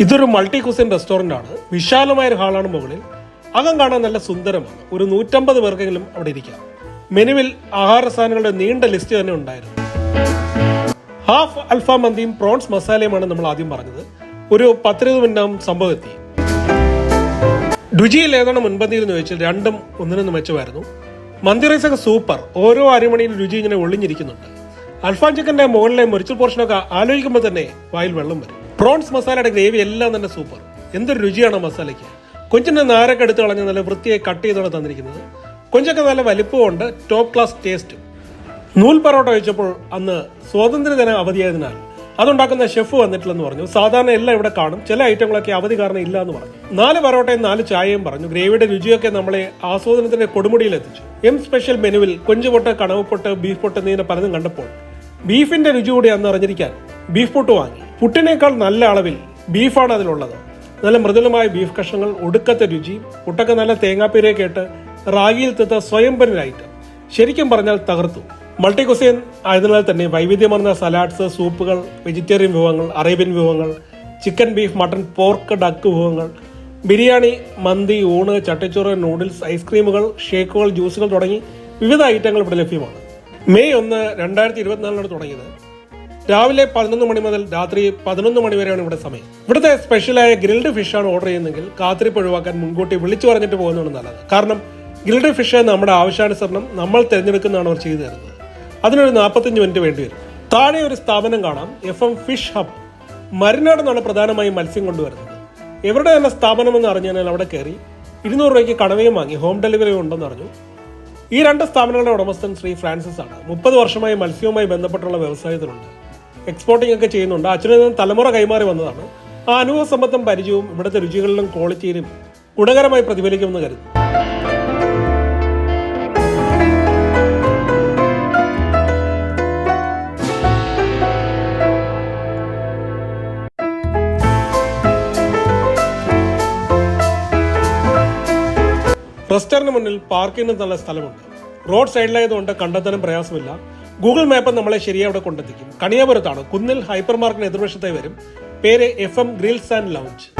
ഇതൊരു multi cuisine restaurant ആണ്. വിശാലമായ ഒരു ഹാളാണ് മുകളിൽ. അകം കാണാൻ നല്ല സുന്ദരമാണ്. ഒരു നൂറ്റമ്പത് പേർക്കെങ്കിലും അവിടെ ഇരിക്കാം. മെനുവിൽ ആഹാര സാധനങ്ങളുടെ നീണ്ട ലിസ്റ്റ് തന്നെ ഉണ്ടായിരുന്നു. ഹാഫ് അൽഫാം മന്തിയും പ്രോൺസ് മസാലയുമാണ് നമ്മൾ ആദ്യം പറഞ്ഞത്. ഒരു പത്തിരുപത് മിനിറ്റാകും സംഭവം എത്തി. രുചിയിൽ ഏതാണ് മുൻപന്തിയിൽ എന്ന് ചോദിച്ചാൽ രണ്ടും ഒന്നിനൊന്ന് മെച്ചമായിരുന്നു. മന്തി റൈസ് ഒക്കെ സൂപ്പർ ഓരോ അരമണിയിലും രുചി ഇങ്ങനെ ഒളിഞ്ഞിരിക്കുന്നുണ്ട്. അൽഫാം ചിക്കന്റെ മുകളിലെ മുരിച്ചൽ പോർഷനൊക്കെ ആലോചിക്കുമ്പോൾ തന്നെ വായിൽ വെള്ളം വരും. പ്രോൺസ് മസാലയുടെ ഗ്രേവി എല്ലാം തന്നെ സൂപ്പർ. എന്തൊരു രുചിയാണ് മസാലയ്ക്ക്. കൊഞ്ചിന്റെ നാരൊക്കെ എടുത്ത് കളഞ്ഞ് നല്ല വൃത്തിയായി കട്ട് ചെയ്തോടെ തന്നിരിക്കുന്നത്. കൊഞ്ചൊക്കെ നല്ല വലിപ്പമുണ്ട് ടോപ്പ് ക്ലാസ് ടേസ്റ്റും നൂൽ പറോട്ട കഴിച്ചപ്പോൾ അന്ന് സ്വാതന്ത്ര്യദിന അവധിയായതിനാൽ അതുണ്ടാക്കുന്ന ഷെഫ് വന്നിട്ടില്ലെന്ന് പറഞ്ഞു. സാധാരണ എല്ലാം ഇവിടെ കാണും. ചില ഐറ്റങ്ങളൊക്കെ അവധി കാരണം ഇല്ല എന്ന് പറഞ്ഞു. നാല് പറോട്ടയും നാല് ചായയും പറഞ്ഞു. ഗ്രേവിയുടെ രുചിയൊക്കെ നമ്മളെ ആസ്വാദനത്തിന്റെ കൊടുമുടിയിൽ എത്തിച്ചു. എം സ്പെഷ്യൽ മെനുവിൽ കൊഞ്ചുപൊട്ട് കണവപ്പൊട്ട് ബീഫ് പൊട്ട് എന്നിങ്ങനെ പലതും കണ്ടപ്പോൾ ബീഫിന്റെ രുചി കൂടി അന്ന് അറിഞ്ഞിരിക്കാൻ ബീഫ് പൊട്ട് വാങ്ങി. പുട്ടിനേക്കാൾ നല്ല അളവിൽ ബീഫാണ് അതിലുള്ളത്. നല്ല മൃദുലമായ ബീഫ് കഷ്ണങ്ങൾ ഒടുക്കത്തെ രുചി പുട്ടൊക്കെ നല്ല തേങ്ങാപ്പീരെ കേട്ട് റാഗിയിൽ തീർത്ത സ്വയംഭരനായിട്ട് ശരിക്കും പറഞ്ഞാൽ തകർത്തു. മൾട്ടി കുസൈൻ ആയതിനാൽ തന്നെ വൈവിധ്യമാർന്ന സലാഡ്സ് സൂപ്പുകൾ വെജിറ്റേറിയൻ വിഭവങ്ങൾ അറേബ്യൻ വിഭവങ്ങൾ chicken beef mutton pork duck വിഭവങ്ങൾ ബിരിയാണി മന്തി ഊണ് ചട്ടിച്ചോറ് നൂഡിൽസ് ഐസ്ക്രീമുകൾ ഷേക്കുകൾ ജ്യൂസുകൾ തുടങ്ങി വിവിധ ഐറ്റങ്ങൾ ഇവിടെ ലഭ്യമാണ്. മെയ് ഒന്ന് രണ്ടായിരത്തി ഇരുപത്തിനാലിനാണ് തുടങ്ങിയത്. രാവിലെ പതിനൊന്ന് മണി മുതൽ രാത്രി പതിനൊന്ന് മണി വരെയാണ് ഇവിടെ സമയം. ഇവിടുത്തെ സ്പെഷ്യലായ ഗ്രിൽഡ് ഫിഷാണ് ഓർഡർ ചെയ്യുന്നതെങ്കിൽ കാത്തിരിപ്പ് ഒഴിവാക്കാൻ മുൻകൂട്ടി വിളിച്ചു പറഞ്ഞിട്ട് പോകുന്നതാണ് നല്ലത്. കാരണം ഗ്രിൽഡ് ഫിഷ് നമ്മുടെ ആവശ്യാനുസരണം നമ്മൾ തിരഞ്ഞെടുക്കുന്നതാണ് അവർ ചെയ്തു തരുന്നത്. അതിനൊരു നാൽപ്പത്തഞ്ച് മിനിറ്റ് വേണ്ടി വരും. താഴെ ഒരു സ്ഥാപനം കാണാം. F M fish hub. മരിനാട് നിന്നാണ് പ്രധാനമായും മത്സ്യം കൊണ്ടുവരുന്നത്. എവിടെ തന്നെ സ്ഥാപനമെന്ന് അറിഞ്ഞാൽ അവിടെ കയറി ഇരുന്നൂറ് രൂപയ്ക്ക് കടവയും വാങ്ങി ഹോം ഡെലിവറി ഉണ്ടെന്ന് അറിഞ്ഞു. ഈ രണ്ട് സ്ഥാപനങ്ങളുടെ ഉടമസ്ഥൻ ശ്രീ ഫ്രാൻസിസ് ആണ് മുപ്പത് വർഷമായി മത്സ്യവുമായി ബന്ധപ്പെട്ടുള്ള വ്യവസായത്തിലുണ്ട്. എക്സ്പോർട്ടിംഗ് ഒക്കെ ചെയ്യുന്നുണ്ട്. അച്ഛനിൽ നിന്ന് തലമുറ കൈമാറി വന്നതാണ്. ആ അനുഭവ സമ്പത്തും പരിചയവും ഇവിടുത്തെ രുചികളിലും ക്വാളിറ്റിയിലും ഗുണകരമായി പ്രതിഫലിക്കുമെന്ന് കരുതുന്നു. റെസ്റ്റോറന്റിന് മുന്നിൽ പാർക്കിന് നല്ല സ്ഥലമുണ്ട്. റോഡ് സൈഡിലായതുകൊണ്ട് കണ്ടെത്താനും പ്രയാസമില്ല. ഗൂഗിൾ മാപ്പ് നമ്മളെ ശരിയായി കൊണ്ടെത്തിക്കും. കണിയാപുരത്താണ്. കുന്നിൽ ഹൈപ്പർ മാർക്കിന് എതിർവശത്തായി വരും. പേര് F M grills and lounge.